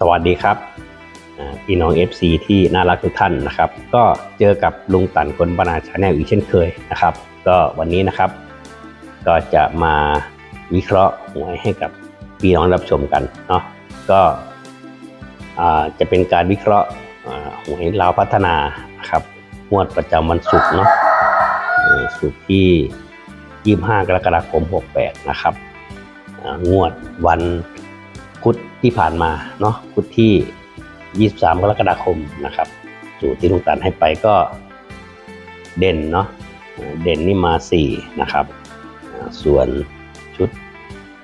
สวัสดีครับพี่น้อง FC ที่น่ารักทุกท่านนะครับ ก็เจอกับลุงตันคนบรรณาชาแนลอีกเช่นเคยนะครับ ก็วันนี้นะครับ ก็จะมาวิเคราะห์หวยให้กับพี่น้องรับชมกันเนาะก็จะเป็นการวิเคราะห์หวยลาวพัฒนานะครับงวดประจำวันศุกร์เนาะศุกร์ที่ 25 กรกฎาคม 68 นะครับงวดวัน พุธที่ผ่านมาเนาะพุธที่ 23 กรกฎาคมนะครับสูตรที่ลุงตันให้ไปก็เด่นเนาะเด่นนี่มา 4 นะครับ ส่วนชุด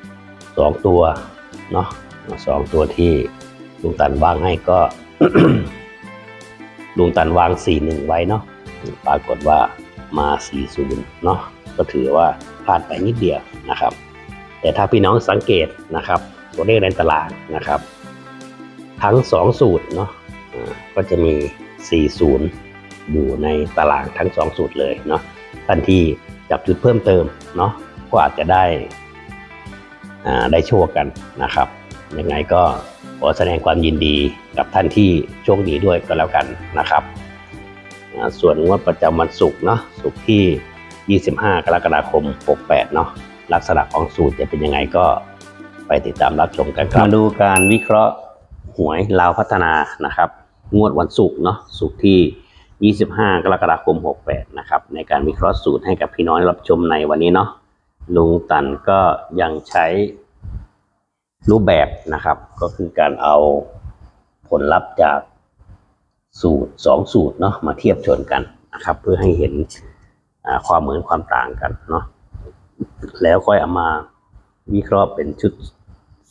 2 ตัวเนาะสองตัวที่ลุงตันวางให้ก็ลุงตันวาง 4-1 ไว้เนาะปรากฏว่ามา 4-0 เนาะก็ถือว่าพลาดไปนิดเดียวนะครับ แต่ถ้าพี่น้องสังเกตนะครับ ตัวเลขในตารางนะครับ ทั้ง 2 สูตรเนาะก็จะมี 40 อยู่ในตารางทั้ง 2 สูตรเลยเนาะท่านที่จับจุดเพิ่มเติมเนาะก็อาจจะได้ได้โชคกันนะครับยังไงก็ขอแสดงความยินดีกับท่านที่โชคดีด้วยก็แล้วกันนะครับส่วนงวดประจำวันศุกร์เนาะศุกร์ที่ 25 กรกฎาคม 68 เนาะลักษณะของสูตรจะเป็นยังไงก็ ไปติดตามรับชมกันครับมาดูการวิเคราะห์หวยลาวพัฒนานะครับ งวดวันศุกร์เนาะศุกร์ที่ 25 กรกฎาคม 68 นะครับ ในการวิเคราะห์สูตรให้กับพี่น้องรับชมในวันนี้เนาะลุงตันก็ยังใช้รูปแบบนะครับ ก็คือการเอาผลลัพธ์จากสูตร 2 สูตรเนาะมาเทียบชนกันนะครับ เพื่อให้เห็นความเหมือนความต่างกันเนาะแล้วค่อยเอามาวิเคราะห์เป็นชุด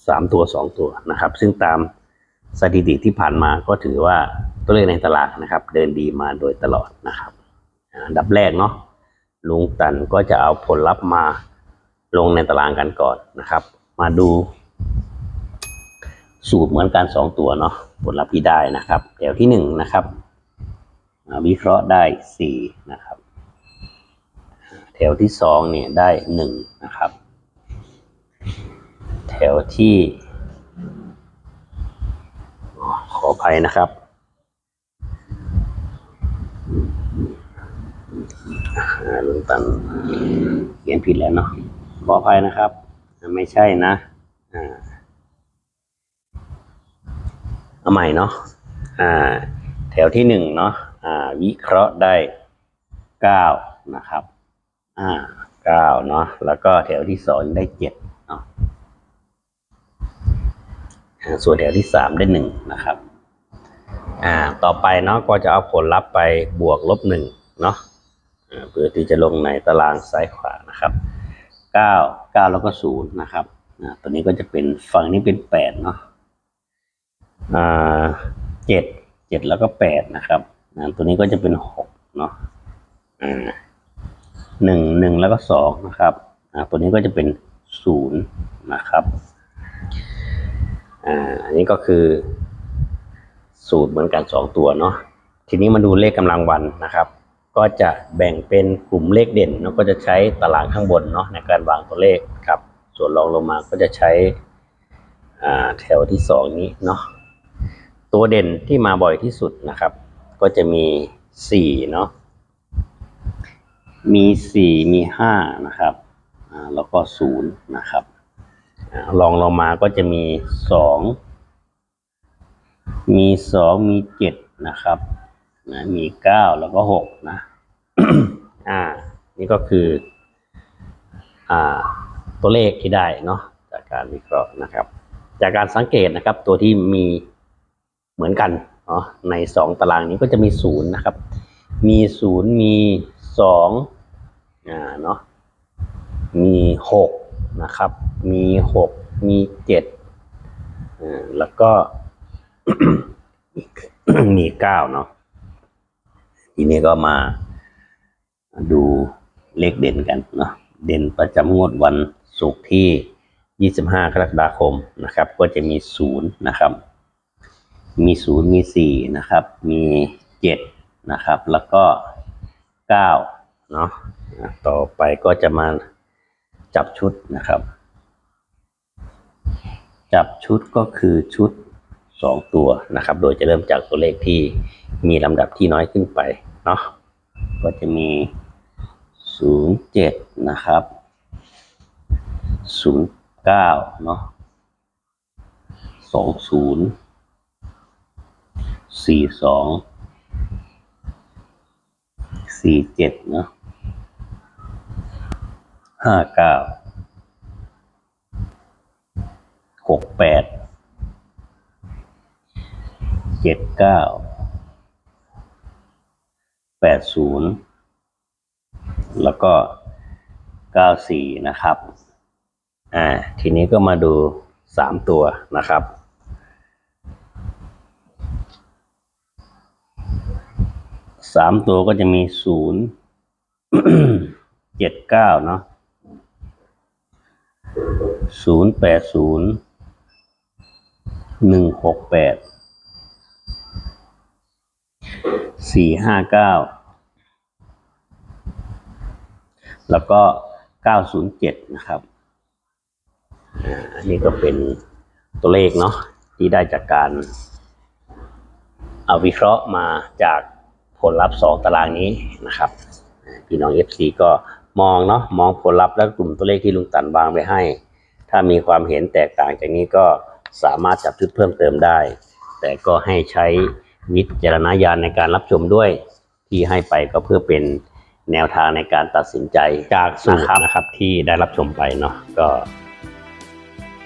3ตัว2ตัวนะครับ ซึ่งตามสถิติที่ผ่านมาก็ถือว่าตัวเลขในตลาดนะครับ เดินดีมาโดยตลอดนะครับอันดับแรกเนาะลุงตันก็จะเอาผลลัพธ์มาลงในตารางกันก่อนนะครับ มาดู สูตรเหมือนกัน2ตัวเนาะผลลัพธ์ที่ได้นะครับแถวที่1นะครับวิเคราะห์ได้4นะครับ แถวที่2เนี่ยได้1นะครับ แถวที่ ขออภัยนะครับ ลุงตันเขียนผิดแล้วเนาะขออภัยนะครับ ไม่ใช่นะอ่าเอาใหม่เนาะอ่าแถวที่หนึ่งเนาะอ่าวิเคราะห์ได้เก้านะครับ อ่าเก้าเนาะแล้วก็แถวที่สองได้เจ็ดเนาะ ส่วนแถวที่สามได้หนึ่งนะครับอ่าต่อไปเนาะก็จะเอาผลลัพธ์ไปบวกลบหนึ่งเนาะเพื่อที่จะลงในตารางซ้ายขวานะครับเก้าเก้าแล้วก็ศูนย์นะครับอ่าตัวนี้ก็จะเป็นฝั่งนี้เป็นแปดเนาะอ่าเจ็ดเจ็ดแล้วก็แปดนะครับอ่าตัวนี้ก็จะเป็นหกเนาะอ่าหนึ่งหนึ่งแล้วก็สองนะครับอ่าตัวนี้ก็จะเป็นศูนย์นะครับ อ่าอันนี้ก็คือสูตรเหมือนกันสองตัวเนาะทีนี้มาดูเลขกำลังวันนะครับ ก็จะแบ่งเป็นกลุ่มเลขเด่นแล้วก็จะใช้ตารางข้างบนเนาะในการวางตัวเลขครับ ส่วนรองลงมาก็จะใช้แถวที่สองนี้เนาะตัวเด่นที่มาบ่อยที่สุดนะครับ ก็จะมีสี่เนาะมีสี่มีห้านะครับแล้วก็ศูนย์นะครับ ลองลงมาก็จะมีสอง มีสองมีเจ็ดนะครับนะมีเก้าแล้วก็หกนะ อ่า นี่ก็คือ อ่า ตัวเลขที่ได้เนาะจากการวิเคราะห์นะครับ จากการสังเกตนะครับ ตัวที่มีเหมือนกันเนาะในสองตารางนี้ก็จะมีศูนย์นะครับ มีศูนย์มีสองอ่าเนาะมีหกนะครับ มีหกมีเจ็ดแล้วก็มีเก้าเนาะทีนี้ก็มาดูเลขเด่นกันเนาะเด่นประจำงวดวันศุกร์ที่ 25 กรกฎาคมนะครับ ก็จะมีศูนย์นะครับ มีศูนย์มีสี่นะครับ มีเจ็ดนะครับ แล้วก็เก้าเนาะต่อไปก็จะมาจับชุดนะครับ จับชุดก็คือชุด 2 ตัวนะครับ โดยจะเริ่มจากตัวเลขที่มีลำดับที่น้อยขึ้นไปเนาะก็จะมี 07 นะครับ 09 เนาะ20 42 47 เนาะ59 หกแปดเจ็ดเก้าแปดศูนย์แล้วก็เก้าสี่นะครับ อ่า ทีนี้ก็มาดูสามตัวนะครับสามตัวก็จะมีศูนย์เจ็ดเก้าเนาะศูนย์แปดศูนย์ หนึ่งหกแปดสี่ห้าเก้าแล้วก็เก้าศูนย์เจ็ดนะครับอันนี้ก็เป็นตัวเลขเนาะที่ได้จากการเอาวิเคราะห์มาจากผลลัพธ์สองตารางนี้นะครับพี่น้อง FC ก็มองเนาะมองผลลัพธ์และกลุ่มตัวเลขที่ลุงตันวางไว้ให้ ถ้ามีความเห็นแตกต่างจากนี้ก็ สามารถจับชุดเพิ่มเติมได้ แต่ก็ให้ใช้วิจารณญาณในการรับชมด้วยที่ให้ไปก็เพื่อเป็นแนวทางในการตัดสินใจจากสูตรนะครับที่ได้รับชมไปเนาะก็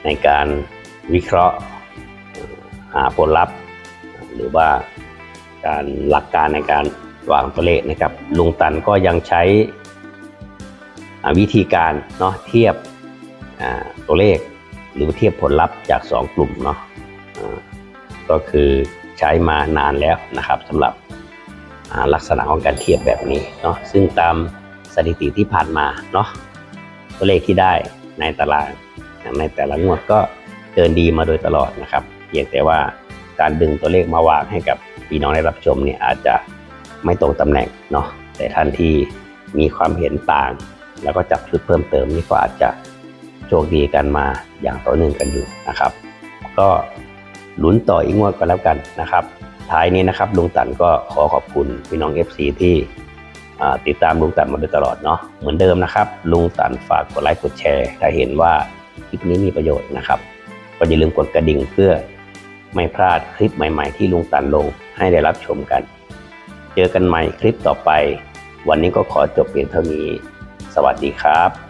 ในการวิเคราะห์เอ่อหาผลลัพธ์ หรือว่าการหลักการในการวางตัวเลขนะครับ ลุงตันก็ยังใช้อ่าวิธีการเนาะเทียบอ่าตัวเลข หรือเทียบผลลัพธ์จาก 2 กลุ่มเนาะก็คือใช้มานานแล้วนะครับสำหรับลักษณะของการเทียบแบบนี้เนาะซึ่งตามสถิติที่ผ่านมาเนาะตัวเลขที่ได้ในตารางในแต่ละงวดก็เดินดีมาโดยตลอดนะครับเพียงแต่ว่าการดึงตัวเลขมาวางให้กับพี่น้องได้รับชมเนี่ยอาจจะไม่ตรงตำแหน่งเนาะแต่ท่านที่มีความเห็นต่าง แล้วก็จับชุดเพิ่มเติมนี่ก็อาจจะ โชคดีกันมาอย่างต่อเนื่องกันอยู่นะครับ ก็หลุนต่ออีกงวดก็แล้วกันนะครับ ท้ายนี้นะครับลุงตันก็ขอขอบคุณพี่น้อง FC ที่อ่ติดตามลุงตันมาโดยตลอดเนาะเหมือนเดิมนะครับ ลุงตันฝากกดไลค์กดแชร์ถ้าเห็นว่าคลิปนี้มีประโยชน์นะครับ ก็อย่าลืมกดกระดิ่งเพื่อไม่พลาดคลิปใหม่ ๆ ที่ลุงตันลงให้ได้รับชมกัน เจอกันใหม่คลิปต่อไป วันนี้ก็ขอจบเพียงเท่านี้ สวัสดีครับ